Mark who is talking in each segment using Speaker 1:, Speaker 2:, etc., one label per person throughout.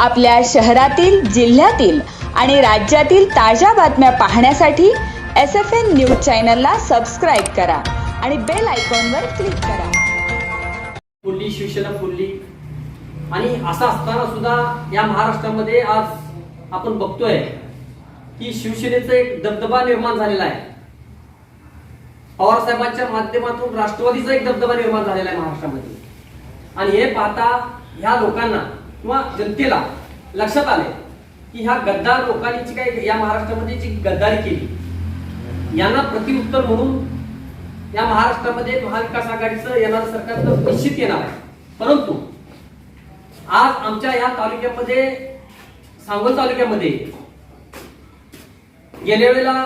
Speaker 1: आपल्या शहरातील जिल्ह्यातील आणि राज्यातील ताज्या बातम्या पाहण्यासाठी एस एफ एन न्यूज चॅनलला सबस्क्राईब करा आणि बेल आयकॉनवर क्लिक करा.
Speaker 2: फुलली शिवसेना फुलली. आणि असं असताना सुद्धा या महाराष्ट्रामध्ये आज आपण बघतोय की शिवसेनेचा एक दबदबा निर्माण झालेला आहे. पवार साहेबांच्या माध्यमातून राष्ट्रवादीचा एक दबदबा निर्माण झालेला आहे महाराष्ट्रामध्ये. आणि हे पाहता ह्या लोकांना किंवा जनतेला लक्षात आले की ह्या गद्दार लोकांनी जी काही या महाराष्ट्रामध्ये जी गद्दारी केली यांना प्रतिउत्तर म्हणून या महाराष्ट्रामध्ये महाविकास आघाडीचं येणारं सरकार तर निश्चित येणार आहे. परंतु आज आमच्या या तालुक्यामध्ये सांगोल तालुक्यामध्ये गेल्या वेळेला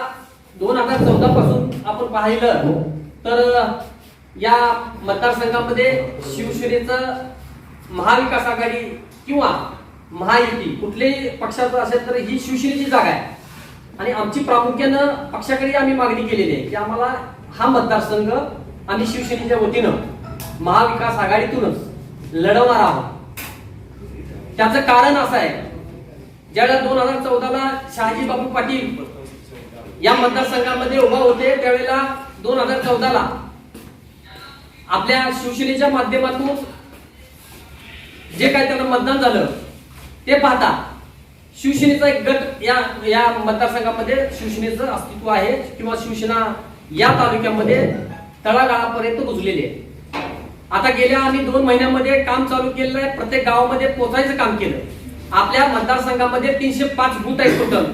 Speaker 2: दोन हजार चौदा पासून आपण पाहिलं तर या मतदारसंघामध्ये शिवसेनेचं महाविकास आघाडी किंवा महायुती कुठल्याही पक्षाचं असेल तर ही शिवसेनेची जागा आहे. आणि आमची प्रामुख्यानं पक्षाकडे आम्ही मागणी केलेली आहे की आम्हाला हा मतदारसंघ आम्ही शिवसेनेच्या वतीनं महाविकास आघाडीतूनच लढवणार आहोत. त्याचं कारण असं आहे ज्यावेळेला दोन हजार चौदाला शहाजी बाबू पाटील या मतदारसंघामध्ये उभा होते त्यावेळेला दोन हजार चौदाला आपल्या शिवसेनेच्या माध्यमातून जे काय त्यांना मतदान झालं ते पाहता. शिवसेनेचा एक गट या या मतदारसंघामध्ये शिवसेनेचं अस्तित्व आहे किंवा शिवसेना या तालुक्यामध्ये तळागाळापर्यंत रुजलेली आहे. आता गेल्या आम्ही दोन महिन्यामध्ये काम चालू केलेलं आहे. प्रत्येक गावामध्ये पोचायचं काम केलं. आपल्या मतदारसंघामध्ये तीनशे पाच बूथ आहेत टोटल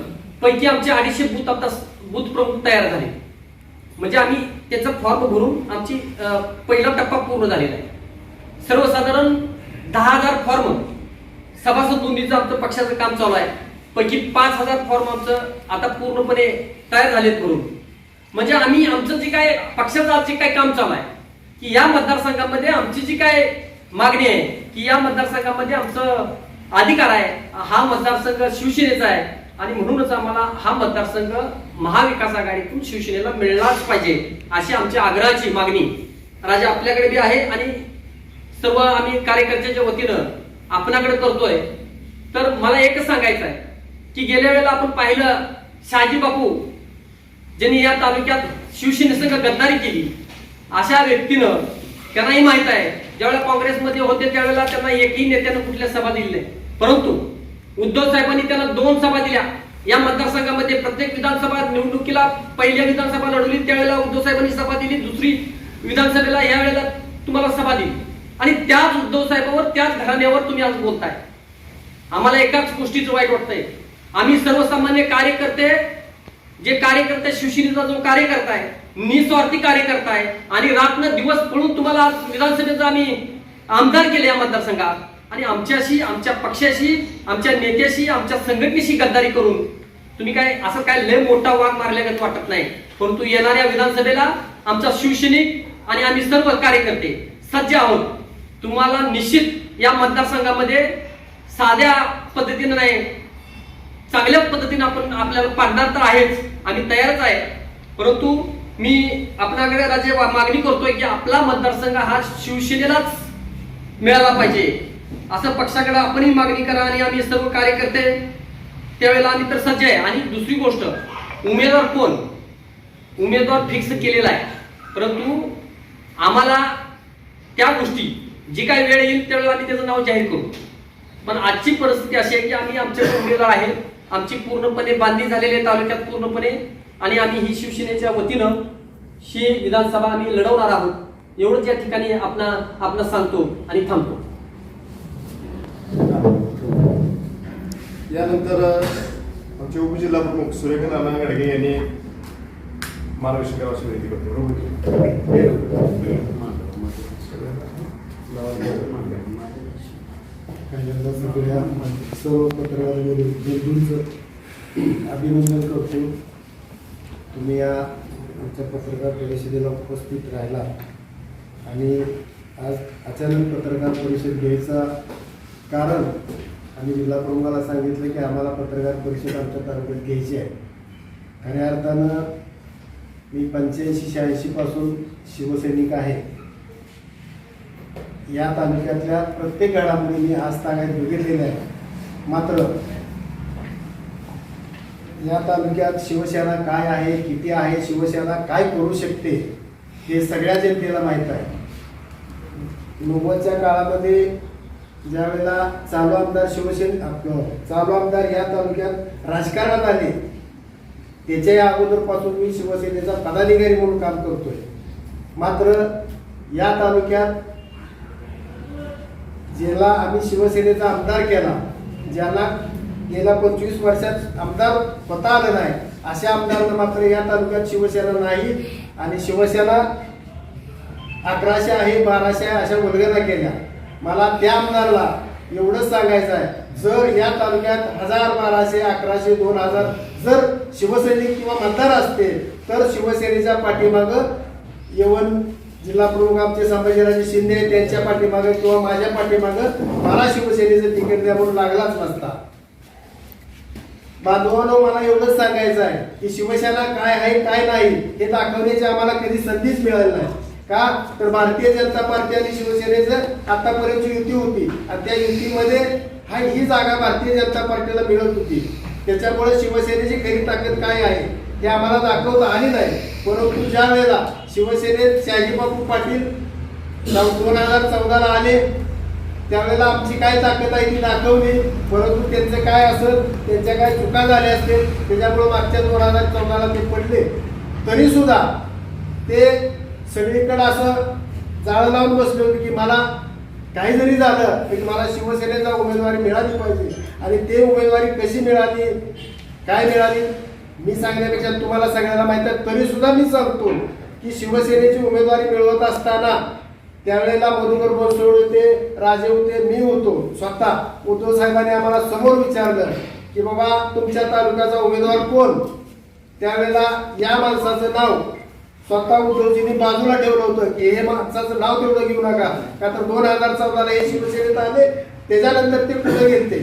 Speaker 2: पैकी आमचे अडीचशे बूथ आता बूथ प्रमुख तयार झाले. म्हणजे आम्ही त्याचा फॉर्म भरून आमची पहिला टप्पा पूर्ण झालेला आहे. सर्वसाधारण दहा हजार फॉर्म. सभासद नोंदणीचं आमचं पक्षाचं काम चालू आहे. पैकी पाच हजार फॉर्म आमचं आता पूर्णपणे तयार झालेत भरून. म्हणजे आम्ही आमचं जे काय पक्षाचं जे काय काम चालू आहे की या मतदारसंघामध्ये आमची जी काय मागणी आहे की या मतदारसंघामध्ये आमचं अधिकार आहे हा मतदारसंघ शिवसेनेचा आहे. आणि म्हणूनच आम्हाला हा मतदारसंघ महाविकास आघाडीतून शिवसेनेला मिळलाच पाहिजे अशी आमची आग्रहाची मागणी. राजा आपल्याकडे बी आहे आणि सर्व आम्ही कार्यकर्त्याच्या वतीनं आपणाकडे करतोय. तर मला एकच सांगायचं आहे की गेल्या वेळेला आपण पाहिलं शहाजी बापू ज्यांनी या तालुक्यात शिवसेनेसंग गद्दारी केली. अशा व्यक्तीनं त्यांनाही माहीत आहे ज्यावेळेला काँग्रेसमध्ये होते त्यावेळेला त्यांना एकही नेत्यानं कुठल्या सभा दिली नाही. परंतु उद्धव साहेबांनी त्यांना दोन सभा दिल्या. या मतदारसंघामध्ये प्रत्येक विधानसभा निवडणुकीला पहिल्या विधानसभा लढवली त्यावेळेला उद्धव साहेबांनी सभा दिली दुसरी विधानसभेला या वेळेला तुम्हाला सभा दिली. आणि त्याच उद्धव साहेबावर त्याच घराण्यावर तुम्ही आज बोलताय. आम्हाला एकाच गोष्टीचं वाईट वाटतंय. आम्ही सर्वसामान्य कार्यकर्ते जे कार्यकर्ते शिवसेनेचा जो कार्यकर्ता आहे निस्वार्थी कार्यकर्ता आहे आणि रात्र दिवस पळून तुम्हाला आज विधानसभेचा आम्ही आमदार केले या मतदारसंघात. आणि आमच्याशी आमच्या पक्षाशी आमच्या नेत्याशी आमच्या संघटनेशी गद्दारी करून तुम्ही काय असं काय लय मोठा वाघ मारल्यागत वाटत नाही. परंतु येणाऱ्या विधानसभेला आमचा शिवसैनिक आणि आम्ही सर्व कार्यकर्ते सज्ज आहोत. तुम्हाला निश्चित या मतदारसंघामध्ये साध्या पद्धतीने नाही चांगल्या पद्धतीने आपण आपल्याला पाडणार तर आहेच आणि तयारच आहे. परंतु मी आपल्याकडे राज्य मागणी करतोय की आपला मतदारसंघ हा शिवसेनेलाच मिळाला पाहिजे. असं पक्षाकडे आपणही मागणी करा आणि आम्ही सर्व कार्यकर्ते त्यावेळेला आम्ही तर सज्ज आहे. आणि दुसरी गोष्ट उमेदवार कोण? उमेदवार फिक्स केलेला आहे. परंतु आम्हाला त्या गोष्टी जी काही वेळ येईल त्यावेळेला आम्ही त्याचं नाव जाहीर करू. पण आजची परिस्थिती अशी आहे की आम्ही आमच्या उमेदवार आहे. आमची पूर्णपणे बांधणी झालेली आहे तालुक्यात पूर्णपणे. आणि आम्ही ही शिवसेनेच्या वतीनं ही विधानसभा आम्ही लढवणार आहोत. एवढंच या ठिकाणी आपणा आपण सांगतो आणि थांबतो.
Speaker 3: यानंतर आमचे उपजिल्हा प्रमुख सुरेखा नाना गडगे यांनी मार्गदर्शन करावं विनंती करतो.
Speaker 4: पहिल्यांदा सगळ्या सर्व पत्रकार अभिनंदन करतो. तुम्ही या आमच्या पत्रकार परिषदेला उपस्थित राहिला. आणि आज अचानक पत्रकार परिषद घ्यायचा कारण आम्ही जिल्हा प्रमुखाला सांगितलं की आम्हाला पत्रकार परिषद आमच्या तालुक्यात घ्यायची आहे. खऱ्या अर्थानं मी पंच्याऐंशी शहाऐंशीपासून शिवसैनिक आहे. या तालुक्यातल्या प्रत्येक घडामोडी मी आज तागायत बघितलेल्या आहे. मात्र या तालुक्यात शिवसेना काय आहे किती आहे शिवसेना काय करू शकते हे सगळ्या जनतेला माहीत आहे. नव्वदच्या काळामध्ये ज्या वेळेला चालू आमदार शिवसेन आपलं चालू आमदार या तालुक्यात राजकारणात आले त्याच्या अगोदरपासून मी शिवसेनेचा पदाधिकारी म्हणून काम करतोय. मात्र या तालुक्यात ज्याला आम्ही शिवसेनेचा आमदार केला ज्याला गेल्या पंचवीस वर्षात आमदार होता आलं नाही अशा आमदारांना मात्र या तालुक्यात शिवसेना नाही आणि शिवसेना अकराशे आहे बाराशे आहे अशा उलगना केल्या. मला त्या आमदारला एवढंच सांगायचं आहे जर या तालुक्यात हजार बाराशे अकराशे दोन हजार जर शिवसैनिक किंवा मतदार असते तर शिवसेनेच्या पाठीमागं येऊन जिल्हा प्रमुख आमचे संभाजीराजे शिंदे आहेत, त्यांच्या पाठीमागं किंवा माझ्या पाठीमागं मला शिवसेनेचं तिकीट द्या म्हणून लागलाच नसता. बांधवांनो मला एवढंच सांगायचं आहे की शिवसेना काय आहे काय नाही हे दाखवण्याची आम्हाला कधी संधीच मिळाली नाही. का? तर भारतीय जनता पार्टी आणि शिवसेनेचं आतापर्यंत युती होती आणि त्या युतीमध्ये हा ही जागा भारतीय जनता पार्टीला मिळत होती. त्याच्यामुळे शिवसेनेची खरी ताकद काय आहे? हे आम्हाला दाखवता आली नाही. परंतु ज्या वेळेला शिवसेनेत शहाजीबाबू पाटील दोन हजार चौदाला आले त्यावेळेला आमची काय ताकद आहे ती दाखवली. परंतु त्यांचं काय असेल त्यांच्या काय चुका झाल्या असतील त्याच्यामुळे मागच्या दोन हजार चौदाला ते पडले. तरी सुद्धा ते सगळीकडं असं जाळं लावून बसले होते की मला काही जरी झालं तरी मला शिवसेनेचा उमेदवारी मिळाली पाहिजे. आणि ते उमेदवारी कशी मिळाली काय मिळाली? मी सांगण्यापेक्षा तुम्हाला सगळ्यांना माहीत आहे तरी सुद्धा मी सांगतो की शिवसेनेची उमेदवारी मिळवत असताना त्यावेळेला मधुकर बनसोड होते राजे होते मी होतो. स्वतः उद्धव साहेबांनी आम्हाला समोर विचारलं की बाबा तुमच्या तालुक्याचा उमेदवार कोण? त्यावेळेला या माणसाचं नाव स्वतः उद्धवजींनी बाजूला ठेवलं होतं की हे माणसाचं नाव तेवढं घेऊ नका. का तर दोन हजार चौदाला हे शिवसेनेत आले त्याच्यानंतर ते पुढे घेते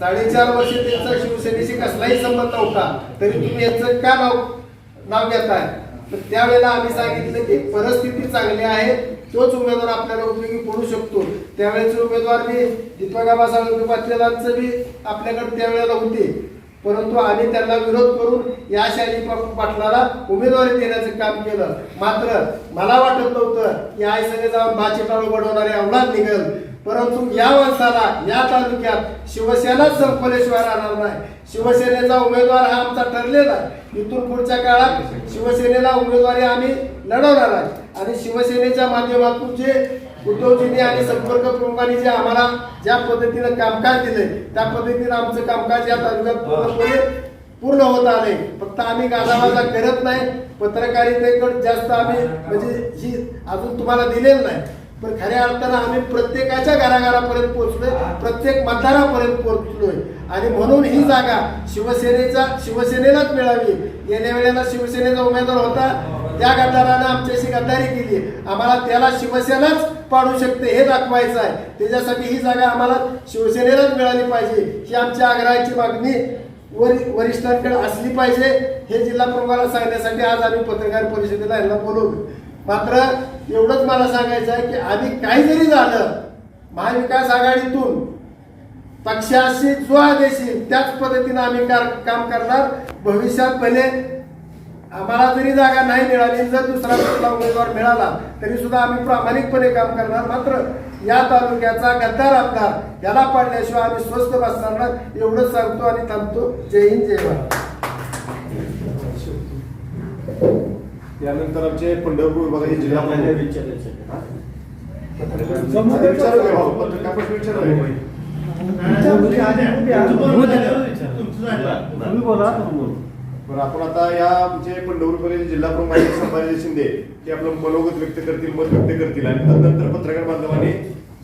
Speaker 4: साडेचार वर्ष त्यांचा शिवसेनेशी कसलाही संबंध नव्हता तरी तुम्ही यांचं का नाव नाव घेताय? तर त्यावेळेला आम्ही सांगितलं की परिस्थिती चांगली आहे तोच उमेदवार आपल्याला उपयोगी पडू शकतो. त्यावेळेचे उमेदवार मी दीपक आबासाहेब पाटलेलांचं बी आपल्याकडे त्यावेळेला होते. परंतु आम्ही त्यांना विरोध करून या शाली पाटलाला उमेदवारी देण्याचं काम केलं. मात्र मला वाटत नव्हतं की आई सगळे जाऊन भाची टाळू बनवणारे अवलाद निघल. परंतु या माणसाला या तालुक्यात शिवसेनाच संपल्याशिवाय राहणार नाही. शिवसेनेचा उमेदवार हा आमचा ठरलेला आहे. इथून पुढच्या काळात शिवसेनेला उमेदवारी आम्ही लढवणार आहे. आणि शिवसेनेच्या माध्यमातून जे उद्धवजींनी आणि संपर्क प्रमुखांनी जे आम्हाला ज्या पद्धतीनं कामकाज दिले त्या पद्धतीनं आमचं कामकाज या तालुक्यात पूर्णपणे पूर्ण होत आले फक्त आम्ही गाजावाजा करत नाही. पत्रकारितेकडे जास्त आम्ही म्हणजे ही अजून तुम्हाला दिलेलं नाही. पण खऱ्या अर्थानं आम्ही प्रत्येकाच्या घराघरापर्यंत पोहोचलोय प्रत्येक मतदारापर्यंत पोहोचलोय. आणि म्हणून ही जागा शिवसेनेचा शिवसेनेलाच मिळावी. येण्या वेळेला शिवसेनेचा उमेदवार होता. त्या गद्दारानं आमच्याशी गद्दारी केली. आम्हाला त्याला शिवसेनाच पाडू शकते हे दाखवायचं आहे. त्याच्यासाठी ही जागा आम्हाला शिवसेनेलाच मिळाली पाहिजे. ही आमच्या आग्रहाची मागणी वरि वरिष्ठांकडे असली पाहिजे. हे जिल्हा प्रमुखाला सांगण्यासाठी आज आम्ही पत्रकार परिषदेला यांना बोलवलं. मात्र एवढंच मला सांगायचं आहे की आधी काही जरी झालं महाविकास आघाडीतून पक्षाशी जो आदेश येईल त्याच पद्धतीनं आम्ही काम करणार. भविष्यात भले आम्हाला जरी जागा नाही मिळाली जर दुसरा कुठला उमेदवार मिळाला तरी सुद्धा आम्ही प्रामाणिकपणे काम करणार. मात्र या तालुक्याचा गद्दार आमदार याला पाडल्याशिवाय आम्ही स्वस्त बसणार एवढंच सांगतो आणि थांबतो. जय हिंद जय भारत.
Speaker 3: यानंतर आमचे पंढरपूर विभागाचे जिल्हा? बरं आपण आता या आमचे पंढरपूरमध्ये जिल्हा प्रमुख संभाजी शिंदे ते आपलं मनोगत व्यक्त करतील मत व्यक्त करतील आणि तदनंतर पत्रकार बांधवांनी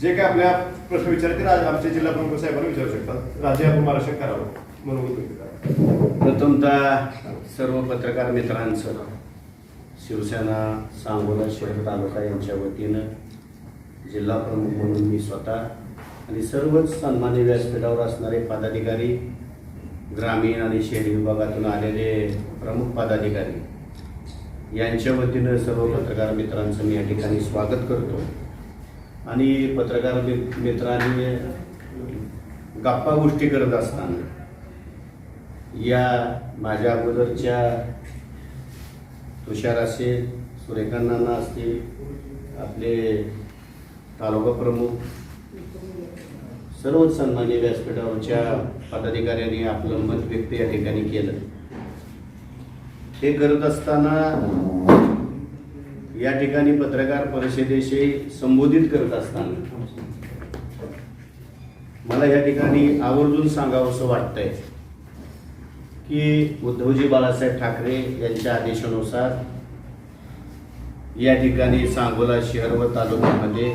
Speaker 3: जे काय आपल्या प्रश्न विचारतील आज आमचे जिल्हा प्रमुख साहेबांना विचारू शकतात. राजे आपण महाराष्ट्र करावं मनोगत व्यक्त करा.
Speaker 5: प्रथमतः सर्व पत्रकार मित्रांचं शिवसेना सांगोला शहर तालुका यांच्या वतीनं जिल्हाप्रमुख म्हणून मी स्वतः आणि सर्वच सन्मान्य व्यासपीठावर असणारे पदाधिकारी ग्रामीण आणि शहरी विभागातून आलेले प्रमुख पदाधिकारी यांच्या वतीनं सर्व पत्रकार मित्रांचं मी या ठिकाणी स्वागत करतो. आणि पत्रकार मि- मित्रांनी गप्पा गोष्टी करत असताना या माझ्या अगोदरच्या तुषार असेल सुरेखांना असतील आपले तालुका प्रमुख सर्वच सन्मान्य व्यासपीठावरच्या पदाधिकाऱ्यांनी आपलं मत व्यक्त या ठिकाणी केलं. हे करत असताना या ठिकाणी पत्रकार परिषदेशी संबोधित करत असताना मला या ठिकाणी आवर्जून सांगावंसं वाटतंय. की उद्धवजी बाळासाहेब ठाकरे यांच्या आदेशानुसार या ठिकाणी सांगोला शहर व तालुक्यामध्ये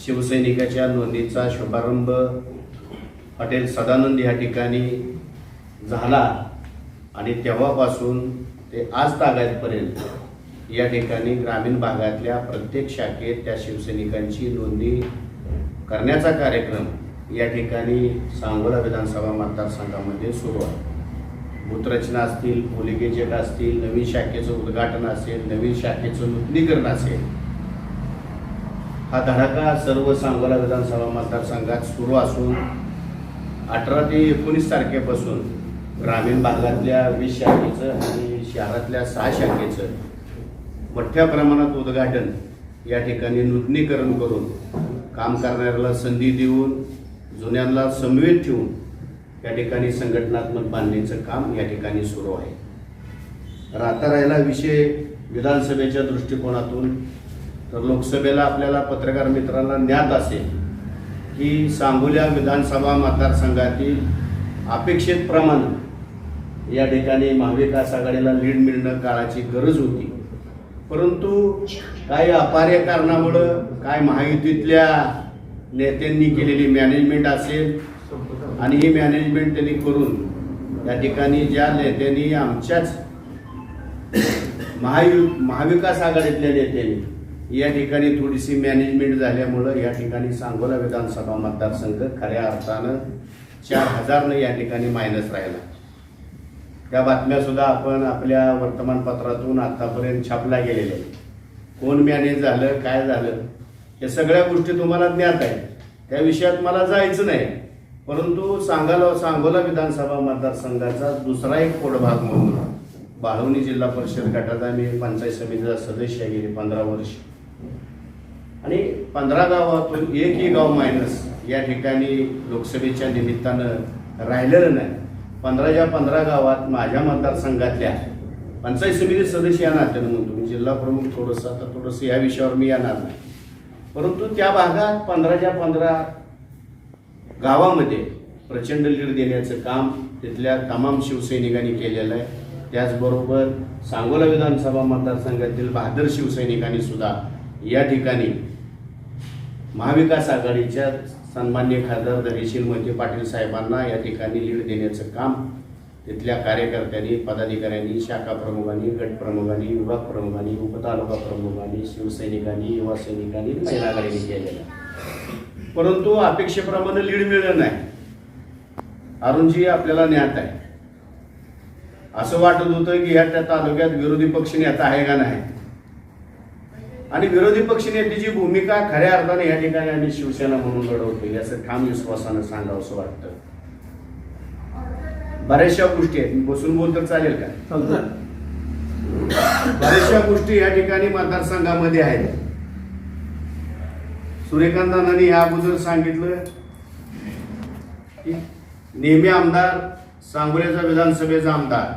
Speaker 5: शिवसैनिकाच्या नोंदीचा शुभारंभ हॉटेल सदानंद या ठिकाणी झाला आणि तेव्हापासून ते आज तागायतपर्यंत या ठिकाणी ग्रामीण भागातल्या प्रत्येक शाखेत त्या शिवसैनिकांची नोंदणी करण्याचा कार्यक्रम या ठिकाणी सांगोला विधानसभा मतदारसंघामध्ये सुरू आहे. भूतरचना असतील पोलिकेचक असतील नवीन शाखेचं उद्घाटन असेल नवीन शाखेचं नूतनीकरण असेल हा धडाका सर्व सांगोला विधानसभा मतदारसंघात सुरू असून अठरा ते एकोणीस तारखेपासून ग्रामीण भागातल्या वीस शाखेचं आणि शहरातल्या सहा शाखेचं मोठ्या प्रमाणात उद्घाटन या ठिकाणी नूतनीकरण करून काम करणाऱ्याला संधी देऊन जुन्यांना समवेत ठेवून या ठिकाणी संघटनात्मक बांधणीचं काम या ठिकाणी सुरू आहे. तर आता राहिला विषय विधानसभेच्या दृष्टिकोनातून तर लोकसभेला आपल्याला पत्रकार मित्रांना ज्ञात असेल की सांगोल्या विधानसभा मतदारसंघातील अपेक्षित प्रमाण या ठिकाणी महाविकास आघाडीला लीड मिळणं काळाची गरज होती. परंतु काही अपार्य कारणामुळं काय महायुतीतल्या नेत्यांनी केलेली मॅनेजमेंट असेल आणि ही मॅनेजमेंट त्यांनी करून या ठिकाणी ज्या नेत्यांनी आमच्याच महायु महाविकास आघाडीतल्या नेत्यांनी या ठिकाणी थोडीशी मॅनेजमेंट झाल्यामुळं या ठिकाणी सांगोला विधानसभा मतदारसंघ खऱ्या अर्थानं चार हजारनं या ठिकाणी मायनस राहिला. त्या बातम्या सुद्धा आपण आपल्या वर्तमानपत्रातून आतापर्यंत छापल्या गेलेल्या कोण मॅनेज झालं काय झालं? या सगळ्या गोष्टी तुम्हाला ज्ञात आहेत. त्या विषयात मला जायचं नाही. परंतु सांगाला सांगोला विधानसभा मतदारसंघाचा दुसरा एक पोटभाग म्हणून बाळवणी जिल्हा परिषद गटाचा मी पंचायत समितीचा सदस्य आहे गेली पंधरा वर्ष. आणि पंधरा गावातून एकही गाव मायनस या ठिकाणी लोकसभेच्या निमित्तानं राहिलेलं नाही. पंधराच्या पंधरा गावात माझ्या मतदारसंघातल्या पंचायत समिती सदस्य या नात्यानं म्हणतो. मी जिल्हा प्रमुख थोडंसं आता थोडंसं या विषयावर मी येणार नाही. परंतु त्या भागात पंधराच्या पंधरा गावामध्ये प्रचंड लीड देण्याचं काम तिथल्या तमाम शिवसैनिकांनी केलेलं आहे. त्याचबरोबर सांगोला विधानसभा मतदारसंघातील बहादर शिवसैनिकांनी सुद्धा या ठिकाणी महाविकास आघाडीच्या सन्मान्य खासदार धैर्यशील मोहिते पाटील साहेबांना या ठिकाणी लीड देण्याचं काम तिथल्या कार्यकर्त्यांनी पदाधिकाऱ्यांनी शाखा प्रमुखांनी गट प्रमुखांनी विभाग प्रमुखांनी उपतालुका प्रमुखांनी शिवसैनिकांनी युवा सैनिकांनी महिला आघाडीने केलेलं परंतु अपेक्षेप्रमाणे लीड मिळलं नाही. अरुणजी आपल्याला ज्ञात आहे. असं वाटत होतं की ह्या त्या तालुक्यात विरोधी पक्ष नेता आहे का नाही? आणि विरोधी पक्ष नेत्याची भूमिका खऱ्या अर्थाने या ठिकाणी आम्ही शिवसेना म्हणून लढवतो याचं ठाम विश्वासानं सांगावं असं वाटतं. बऱ्याचशा गोष्टी आहेत. मी बसून बोल तर चालेल का? बऱ्याचशा गोष्टी या ठिकाणी मतदारसंघामध्ये आहेत. सूर्यकांतांनी या अगोदर सांगितलं की नेहमी आमदार सांगोल्याचा विधानसभेचा आमदार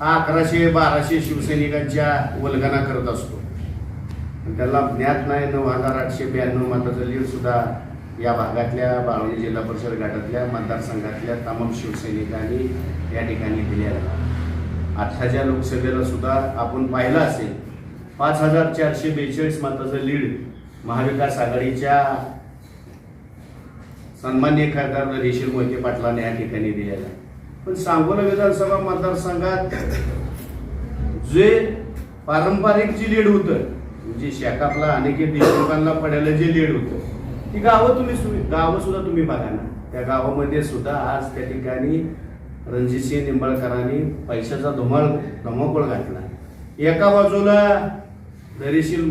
Speaker 5: हा अकराशे बाराशे शिवसैनिकांच्या वल्गना करत असतो. त्याला ज्ञात नाही नऊ हजार आठशे ब्याण्णव मताचं लीड सुद्धा या भागातल्या बाळवणी जिल्हा परिषद गटातल्या मतदारसंघातल्या तमाम शिवसैनिकांनी या ठिकाणी दिलेला आत्ताच्या लोकसभेला सुद्धा आपण पाहिलं असेल पाच हजार चारशे बेचाळीस मताचं लीड महाविकास आघाडीच्या सन्मान्य खासदार रेशील मोहिते पाटलाने या ठिकाणी दिलेला पण सांगोला विधानसभा मतदारसंघात जे पारंपरिक जी लीड होतं म्हणजे शेकापला अनेक देशमुखांना पडायला जे लीड होतं ती गावं तुम्ही सु- गावं सुद्धा तुम्ही बघा ना. त्या गावामध्ये सुद्धा आज त्या ठिकाणी रणजितसिंह निंबाळकरांनी पैशाचा धुमाळ धमाकोळ घातला. एका बाजूला धैर्यशील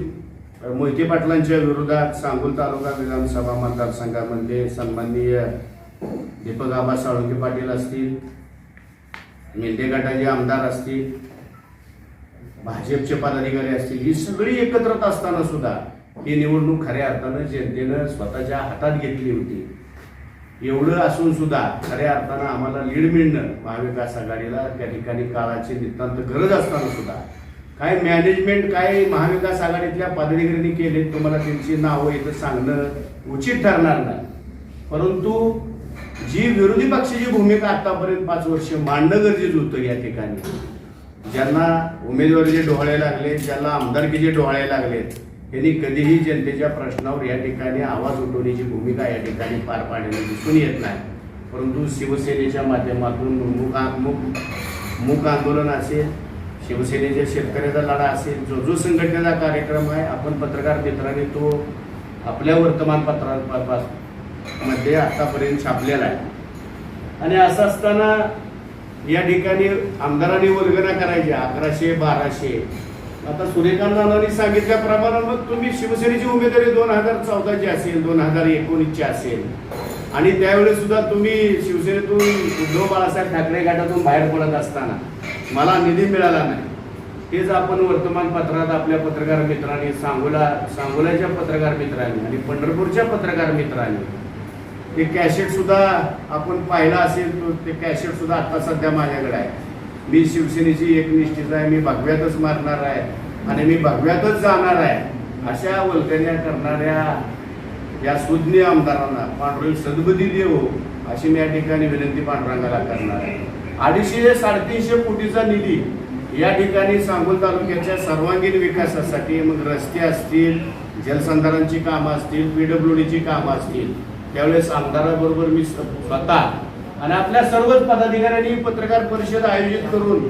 Speaker 5: मोहिते पाटलांच्या विरोधात सांगोल तालुका विधानसभा मतदारसंघामध्ये सन्माननीय दीपक आबा साळुंके पाटील असतील मेंढे गटाचे आमदार असतील भाजपचे पदाधिकारी असतील ही सगळी एकत्रित असताना सुद्धा ही निवडणूक खऱ्या अर्थानं जनतेनं स्वतःच्या हातात घेतली होती. एवढं असून सुद्धा खऱ्या अर्थानं आम्हाला लीड मिळणं महाविकास आघाडीला त्या ठिकाणी काळाची नितांत गरज असताना सुद्धा. काय मॅनेजमेंट काय महाविकास आघाडीतल्या पदाधिकाऱ्यांनी केले तुम्हाला त्यांची नावं इथं सांगणं उचित ठरणार नाही. परंतु जी विरोधी पक्षाची भूमिका आतापर्यंत पाच वर्ष मांडणं गरजेचं होतं या ठिकाणी. ज्यांना उमेदवारीचे डोहाळे लागले ज्यांना आमदारकीचे डोहाळे लागलेत त्यांनी कधीही जनतेच्या प्रश्नावर या ठिकाणी आवाज उठवण्याची भूमिका या ठिकाणी पार पाडण्याला दिसून येत नाही. परंतु शिवसेनेच्या माध्यमातून मुक मुख मूक आंदोलन असेल शिवसेनेच्या शेतकऱ्याचा लढा असेल जो जो संघटनेचा कार्यक्रम आहे आपण पत्रकार मित्रांनी तो आपल्या वर्तमानपत्रांमध्ये आतापर्यंत छापलेला आहे. आणि असं असताना या ठिकाणी आमदारांनी वर्गना करायची अकराशे बाराशे. आता सूर्यकांत नानांनी सांगितल्याप्रमाणे मग तुम्ही शिवसेनेची उमेदवारी दोन हजार चौदाची असेल दोन हजार एकोणीसची असेल. आणि त्यावेळेस सुद्धा तुम्ही शिवसेनेतून उद्धव बाळासाहेब ठाकरे गटातून बाहेर पडत असताना मला निधी मिळाला नाही. तेच आपण वर्तमानपत्रात आपल्या पत्रकार मित्रांनी सांगोला सांगोल्याच्या पत्रकार मित्रांनी आणि पंढरपूरच्या पत्रकार मित्रांनी ते कॅसेट सुद्धा आपण पाहिलं असेल ते कॅसेट सुद्धा आता सध्या माझ्याकडे आहे. मी शिवसेनेची एकनिष्ठीच आहे मी भगव्यातच मारणार आहे आणि मी भगव्यातच जाणार आहे अशा वल्कन्या करणाऱ्या या सुज्ञ आमदारांना पांडुरंग सद्बुद्धी देऊ हो, अशी मी या ठिकाणी विनंती पांडुरंगाला करणार आहे. अडीचशे साडेतीनशे कोटीचा निधी या ठिकाणी सांगोल तालुक्याच्या सर्वांगीण विकासासाठी मग रस्ते असतील जलसंधारणची कामं असतील पीडब्ल्यूडीची कामं असतील त्यावेळेस आमदाराबरोबर मी स्वतः आणि आपल्या सर्वच पदाधिकाऱ्यांनी पत्रकार परिषद आयोजित करून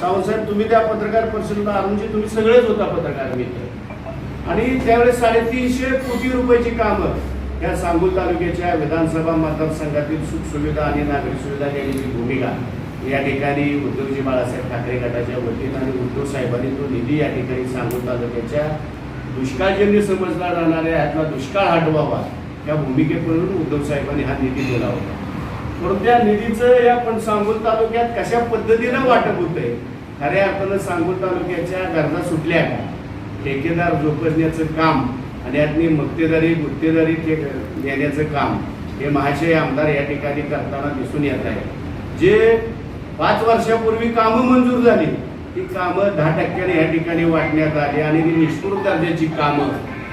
Speaker 5: सावंतसाहेब तुम्ही त्या पत्रकार परिषदेला आणूनचे तुम्ही सगळेच होता पत्रकार मित्र. आणि त्यावेळेस साडेतीनशे कोटी रुपयाची कामं या सांगोल तालुक्याच्या विधानसभा मतदारसंघातील सुखसुविधा आणि नागरिक सुविधा देण्याची भूमिका या ठिकाणी उद्धवजी बाळासाहेब ठाकरे गटाच्या वतीनं आणि उद्धव साहेबांनी तो निधी या ठिकाणी सांगोल तालुक्याच्या दुष्काळजन्य समजला जाणाऱ्या यातला दुष्काळ हटवावा या भूमिकेवरून उद्धव साहेबांनी हा निधी दिला होता. म्हणून त्या निधीचं या पण सांगोल तालुक्यात कशा पद्धतीनं वाटप होतंय? खऱ्या अर्थानं सांगोल तालुक्याच्या गरजा सुटल्या का? ठेकेदार जोपासण्याचं काम आणि यातनी मक्तेदारी गुत्तेदारी देण्याचं काम हे महाशय आमदार या ठिकाणी करताना दिसून येत आहे. जे पाच वर्षापूर्वी कामं मंजूर झाली ती कामं दहा टक्क्याने या ठिकाणी वाटण्यात आली आणि ती निष्ठुर दर्जाची कामं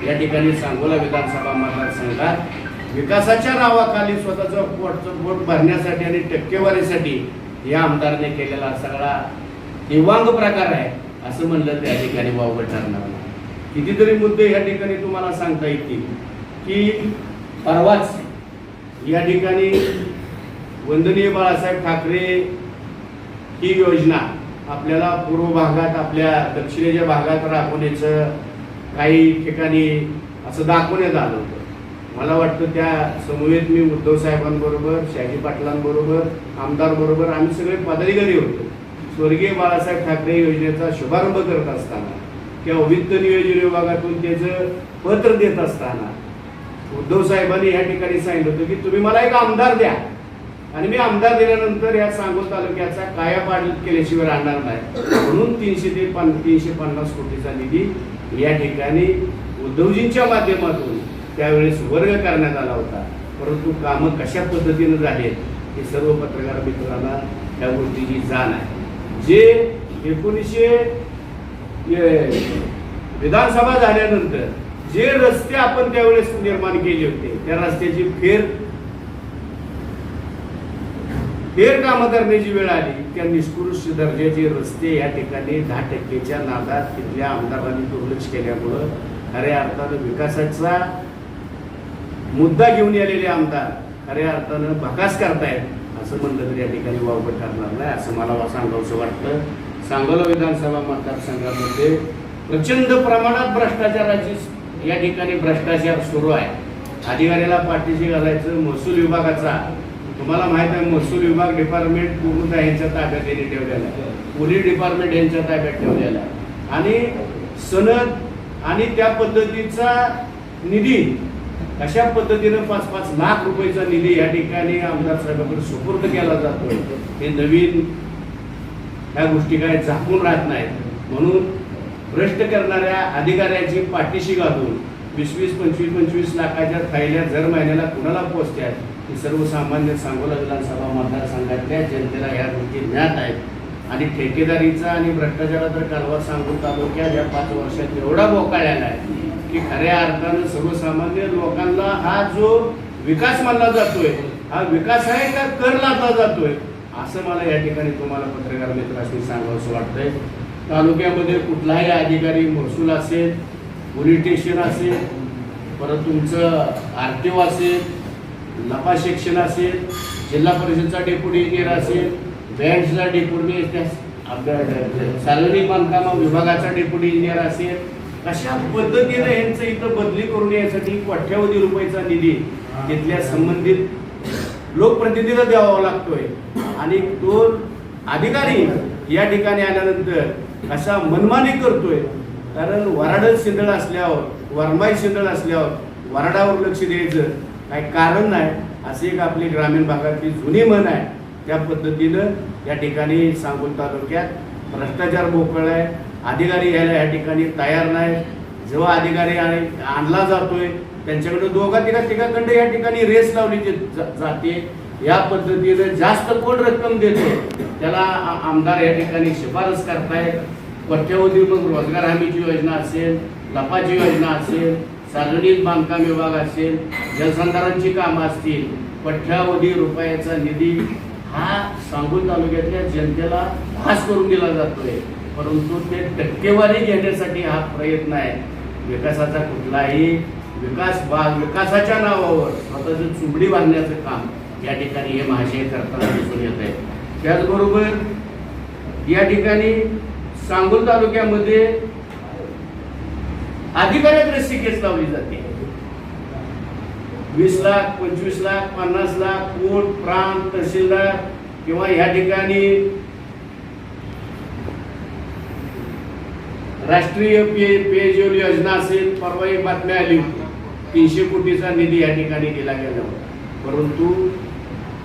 Speaker 5: या ठिकाणी सांगोला विधानसभा मतदारसंघात विकासाच्या नावाखाली स्वतःचं पोटचं पोट भरण्यासाठी आणि टक्केवारीसाठी या आमदारने केलेला सगळा दिवांग प्रकार आहे असं म्हणलं त्या ठिकाणी वावगं ठरणार नाही कितीतरी मुद्दे या ठिकाणी तुम्हाला सांगता येतील की परवाच या ठिकाणी वंदनीय बाळासाहेब ठाकरे ही योजना आपल्याला पूर्व भागात आपल्या दक्षिणेच्या भागात राबवण्याचं काही ठिकाणी असं दाखवण्यात आलं होतं. मला वाटतं त्या समवेत मी उद्धव साहेबांबरोबर शाजी पाटलांबरोबर आमदारबरोबर आम्ही सगळे पदाधिकारी होतो. स्वर्गीय बाळासाहेब ठाकरे योजनेचा शुभारंभ करत असताना किंवा वित्त नियोजन विभागातून त्याचं पत्र देत असताना उद्धव साहेबांनी या ठिकाणी सांगितलं होतं की तुम्ही मला एक आमदार द्या. आणि मी आमदार दिल्यानंतर या सांगोल तालुक्याचा कायापालट केल्याशिवाय राहणार नाही. म्हणून तीनशे ते पन तीनशे पन्नास कोटीचा निधी या ठिकाणी उद्धवजींच्या माध्यमातून त्यावेळेस वर्ग करण्यात आला होता. परंतु कामं कशा पद्धतीनं झालेत हे सर्व पत्रकार मित्रांना त्या गोष्टीची जाण आहे. जे एकोणीसशे विधानसभा झाल्यानंतर जे रस्ते आपण त्यावेळेस निर्माण केले होते त्या रस्त्याची फेर फेर कामं करण्याची वेळ आली. त्या निष्कृष्ट दर्जाचे रस्ते या ठिकाणी दहा टक्केच्या नादात तिथल्या आमदारांनी दुर्लक्ष केल्यामुळं खऱ्या अर्थानं विकासाचा मुद्दा घेऊन आलेले आमदार खऱ्या अर्थानं भकास करतायत असं म्हणलं तर या ठिकाणी वावगं ठरणार नाही असं मला सांगावंसं वाटतं. सांगोला विधानसभा मतदारसंघामध्ये प्रचंड प्रमाणात भ्रष्टाचाराची या ठिकाणी भ्रष्टाचार सुरू आहे. अधिकाऱ्याला पाठीशी घालायचं महसूल विभागाचा. तुम्हाला माहीत आहे महसूल विभाग डिपार्टमेंट पूर्णतः यांच्या ताब्यात यांनी ठेवलेला आहे. पोलीस डिपार्टमेंट यांच्या ताब्यात ठेवलेला आहे. आणि सनद आणि त्या पद्धतीचा निधी कशा पद्धतीनं पाच पाच लाख रुपयाचा निधी या ठिकाणी आमदार साहेबांकडे सुपूर्द केला जातो हे नवीन ह्या गोष्टी काय झाकून राहत नाहीत. म्हणून भ्रष्ट करणाऱ्या अधिकाऱ्याची पाठीशी घालून वीस वीस पंचवीस पंचवीस लाखाच्या थैल्या दर महिन्याला कुणाला पोचत्यात की सर्वसामान्य सांगोला विधानसभा मतदारसंघातल्या जनतेला ह्या गोष्टी ज्ञात आहेत. आणि ठेकेदारीचा आणि भ्रष्टाचाराचा कारभार सांगून तालुक्यात या पाच वर्षात एवढा बोकाळ्याला आहे की खऱ्या अर्थानं सर्वसामान्य लोकांना हा जो विकास मानला जातोय हा विकास आहे का कर लादला जातोय? असं मला या ठिकाणी तुम्हाला पत्रकार मित्रांनी सांगावंसं वाटतंय. तालुक्यामध्ये कुठलाही अधिकारी महसूल असेल पोलीस स्टेशन असेल परत तुमचं आर टी ओ असेल नफा सेक्शन असेल जिल्हा परिषदचा डेप्युटी इंजिनियर असेल बँकचा डेप्युटी सार्वजनिक बांधकाम विभागाचा डेप्युटी इंजिनियर असेल अशा पद्धतीने यांचं इथं बदली करून यासाठी कोट्यावधी रुपयाचा निधी तिथल्या संबंधित लोकप्रतिनिधीला द्यावा लागतोय. आणि तो अधिकारी या ठिकाणी आल्यानंतर असा मनमानी करतोय. कारण वराड शिंदळ असल्यावर वरमाई शिंदळ असल्यावर वराडावर लक्ष द्यायचं काही कारण नाही. अशी एक आपली ग्रामीण भागातली जुनी म्हण आहे. त्या पद्धतीनं या ठिकाणी सांगून तालुक्यात भ्रष्टाचार मोकळ आहे. अधिकारी यायला या ठिकाणी तयार नाही. जेव्हा अधिकारी आणि- आणला जातोय त्यांच्याकडे दोघा तिघा तिघाकडे या ठिकाणी रेस लावली जाते. या पद्धतीने जास्त कोण रक्कम देतो त्याला आमदार या ठिकाणी शिफारस करतायत. कोट्यवधी मग रोजगार हमीची योजना असेल लपाची योजना असेल सार्वजनिक बांधकाम विभाग असेल जलसंधारणची कामं असतील कोट्यावधी रुपयाचा निधी हा सांगून तालुक्यातल्या जनतेला भास करून दिला जातोय. परंतु ते टक्केवारी घेण्यासाठी हा प्रयत्न आहे. विकासाचा कुठलाही विकास भाग विकासाच्या नावावर स्वतःची चुबडी बांधण्याचं काम या ठिकाणी हे महाशय करताना दिसून येत आहे. त्याचबरोबर या ठिकाणी सांगोल तालुक्यामध्ये अधिकाऱ्याकडे केस लावली जाते. वीस लाख पंचवीस लाख पन्नास लाख कोट प्रांत तहसीलदार किंवा या ठिकाणी राष्ट्रीय पे पेयजल योजना असेल परवा एक बातम्या आली होती. तीनशे कोटीचा निधी या ठिकाणी दिला गेला होता. परंतु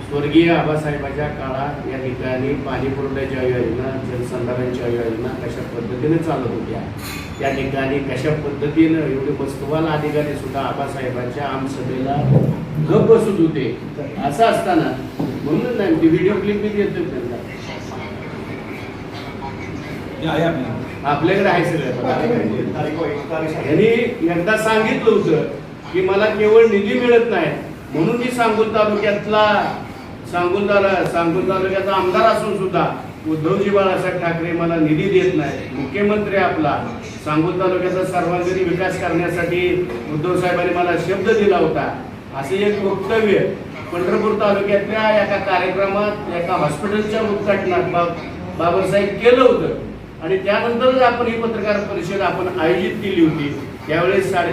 Speaker 5: स्वर्गीय आबासाहेबाच्या काळात या ठिकाणी पाणी पुरवठ्याच्या योजना जलसंधारणच्या योजना कशा पद्धतीने चालत होत्या त्या ठिकाणी कशा पद्धतीनं एवढे वस्तुवाल अधिकारी सुद्धा आबासाहेबांच्या आमसभेला गप बसत होते असं असताना म्हणून नाही व्हिडिओ क्लिप मी देतो त्यांना. आपल्याकडे आहे सगळं. यांनी एकदा सांगितलं होतं की मला केवळ निधी मिळत नाही. म्हणून मी सांगून तालुक्यातला सांगून सांगून तालुक्याचा आमदार असून सुद्धा उद्धवजी बाळासाहेब ठाकरे मला निधी देत नाही. मुख्यमंत्री आपला. सांगून तालुक्याचा सर्वांगीण विकास करण्यासाठी उद्धव साहेबांनी मला शब्द दिला होता. असे एक वक्तव्य पंढरपूर तालुक्यातल्या एका कार्यक्रमात एका हॉस्पिटलच्या उद्घाटनात बाबासाहेब केलं होतं. आणि त्यानंतरच आपण ही पत्रकार परिषद आपण आयोजित केली होती त्यावेळेस साडे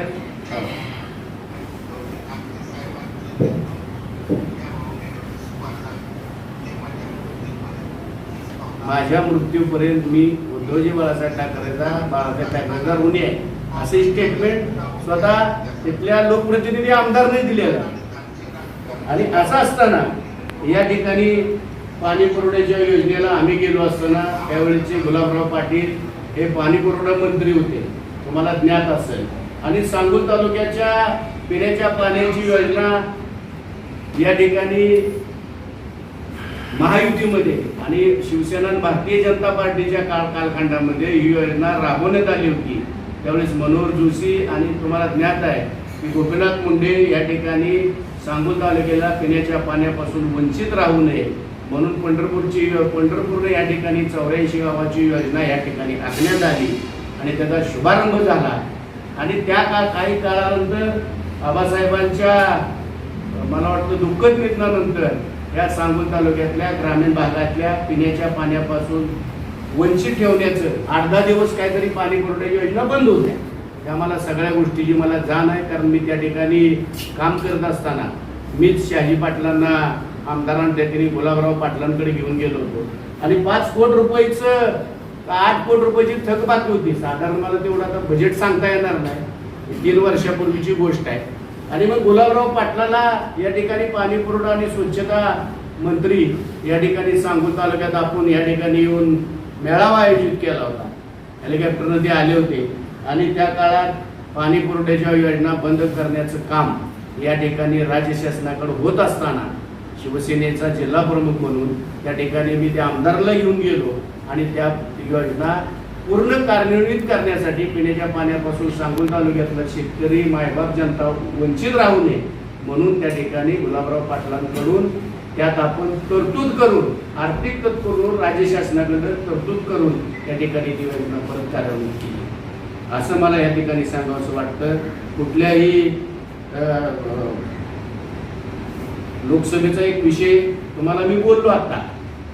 Speaker 5: माझ्या मृत्यूपर्यंत मी उद्धवजी बाळासाहेब ठाकरेचा बाळासाहेब ठाकरेचा ऋणी आहे. असे स्टेटमेंट स्वतः तिथल्या लोकप्रतिनिधी आमदारने दिलेलं. आणि असं असताना या ठिकाणी पाणी पुरवठ्याच्या योजनेला आम्ही गेलो असताना त्यावेळेचे गुलाबराव पाटील हे पाणी पुरवठा मंत्री होते. तुम्हाला ज्ञात असेल. आणि सांगोल तालुक्याच्या पिण्याच्या पाण्याची योजना या ठिकाणी महायुतीमध्ये आणि शिवसेना भारतीय जनता पार्टीच्या काळ कालखंडामध्ये ही योजना राबवण्यात आली होती. त्यावेळेस मनोहर जोशी आणि तुम्हाला ज्ञात आहे की गोपीनाथ मुंडे या ठिकाणी सांगोल तालुक्याला पिण्याच्या पाण्यापासून वंचित राहू नये. म्हणून पंढरपूरची पंढरपूरने या ठिकाणी चौऱ्याऐंशी गावाची योजना या ठिकाणी आखण्यात आली आणि त्याचा शुभारंभ झाला. आणि त्या का काही काळानंतर बाबासाहेबांच्या मला वाटतं दुःखद निधनानंतर या सांगोल तालुक्यातल्या ग्रामीण भागातल्या पिण्याच्या पाण्यापासून वंचित ठेवण्याचं आठ दहा दिवस काहीतरी पाणी पुरवठ्याची योजना बंद होत्या. त्या मला सगळ्या गोष्टीची मला जाण आहे कारण मी त्या ठिकाणी काम करत असताना मीच शहाजी पाटलांना आमदारांना त्या ठिकाणी गुलाबराव पाटलांकडे घेऊन गेलो होतो. आणि पाच कोट रुपयाचं आठ कोट रुपयाची थकबाकी होती. साधारण मला तेवढं आता बजेट सांगता येणार नाही. तीन वर्षापूर्वीची गोष्ट आहे. आणि मग गुलाबराव पाटलाला या ठिकाणी पाणी पुरवठा आणि स्वच्छता मंत्री या ठिकाणी सांगून तालुक्यात आपण या ठिकाणी येऊन मेळावा आयोजित केला होता. हेलिकॉप्टरनं ते आले होते. आणि त्या काळात पाणी पुरवठ्याच्या योजना बंद करण्याचं काम या ठिकाणी राज्य शासनाकडे होत असताना शिवसेनेचा जिल्हा प्रमुख म्हणून त्या ठिकाणी मी त्या आमदाराला घेऊन गेलो आणि त्या योजना पूर्ण कार्यान्वित करण्यासाठी पिण्याच्या पाण्यापासून सांगून तालुक्यातला शेतकरी मायबाप जनता वंचित राहू नये म्हणून त्या ठिकाणी गुलाबराव पाटलांकडून त्यात आपण तरतूद करून आर्थिक करून राज्य शासनाकडे तरतूद करून त्या ठिकाणी ती योजना परत कार्यान्वित केली. असं मला या ठिकाणी सांगावं वाटतं. कुठल्याही लोकसभेचा एक विषय तुम्हाला मी बोललो आता.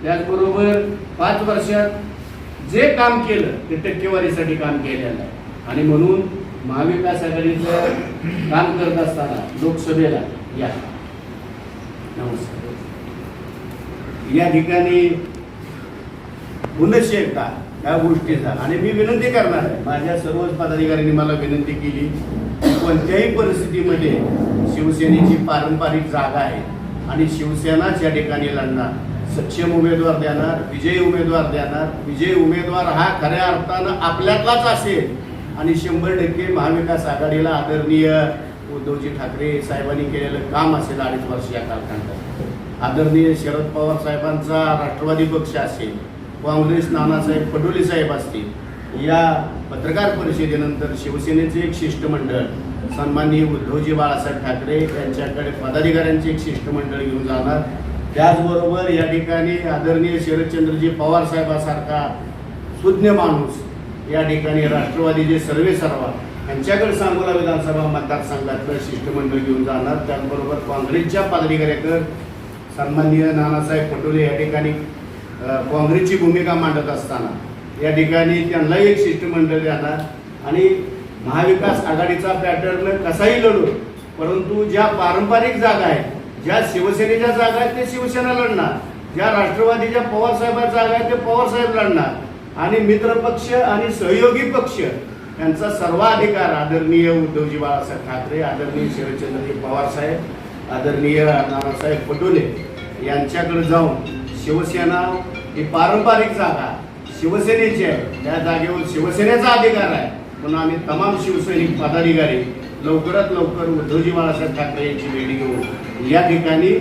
Speaker 5: त्याचबरोबर पाच वर्षात जे काम केलं ते टक्केवारीसाठी काम केलेलं आहे. आणि म्हणून महाविकास आघाडीचं काम करत असताना लोकसभेला या. नमस्कार. या ठिकाणी पुनश्च एकदा या गोष्टीचा आणि मी विनंती करणार आहे माझ्या सर्वच पदाधिकाऱ्यांनी मला विनंती केली कोणत्याही परिस्थितीमध्ये शिवसेनेची पारंपरिक जागा आहे. आणि शिवसेनाच या ठिकाणी लढणार. सक्षम उमेदवार देणार विजयी उमेदवार देणार. विजयी उमेदवार हा खऱ्या अर्थानं आपल्यातलाच असेल. आणि शंभर टक्के महाविकास आघाडीला आदरणीय उद्धवजी ठाकरे साहेबांनी केलेलं काम असेल अडीच वर्ष या कालखंडात. आदरणीय शरद पवार साहेबांचा राष्ट्रवादी पक्ष असेल काँग्रेस नानासाहेब पटोले साहेब असतील या पत्रकार परिषदेनंतर शिवसेनेचे एक शिष्टमंडळ सन्माननीय उद्धवजी बाळासाहेब ठाकरे यांच्याकडे पदाधिकाऱ्यांचे एक शिष्टमंडळ घेऊन जाणार. त्याचबरोबर या ठिकाणी आदरणीय शरदचंद्रजी पवार साहेबासारखा सुज्ञ माणूस या ठिकाणी राष्ट्रवादीचे सर्वे सर्वा यांच्याकडे सांगोला विधानसभा मतदारसंघातलं शिष्टमंडळ घेऊन जाणार. त्याचबरोबर काँग्रेसच्या पदाधिकाऱ्याकडे सन्माननीय नानासाहेब पटोले या ठिकाणी काँग्रेसची भूमिका मांडत असताना या ठिकाणी त्यांना एक शिष्टमंडळ जाणार आणि महाविकास आघाडीचा पॅटर्न कसाही लढू परंतु ज्या पारंपरिक जागा आहेत ज्या शिवसेनेच्या जागा आहेत ते शिवसेना लढणार. ज्या राष्ट्रवादीच्या पवार साहेबांच्या जागा आहेत ते पवार साहेब लढणार. आणि मित्र पक्ष आणि सहयोगी पक्ष यांचा सर्वाधिकार आदरणीय उद्धवजी बाळासाहेब ठाकरे आदरणीय शरदचंद्रजी पवार साहेब आदरणीय नानासाहेब पटोले यांच्याकडे जाऊन शिवसेना ही पारंपरिक जागा शिवसेनेची आहे. त्या जागेवर शिवसेनेचा अधिकार आहे. म्हणून आम्ही तमाम शिवसैनिक पदाधिकारी लवकरात लवकर उद्धवजी बाळासाहेब ठाकरे यांची भेट घेऊन या ठिकाणी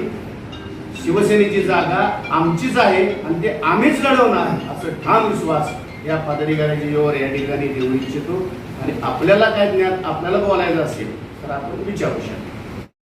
Speaker 5: शिवसेनेची जागा आमचीच आहे आणि ते आम्हीच लढवणार असं ठाम विश्वास या पदाधिकाऱ्याच्या जीवावर या ठिकाणी देऊ इच्छितो. आणि आपल्याला काय ज्ञान आपल्याला बोलायचं असेल तर आपण विचारू शकतो.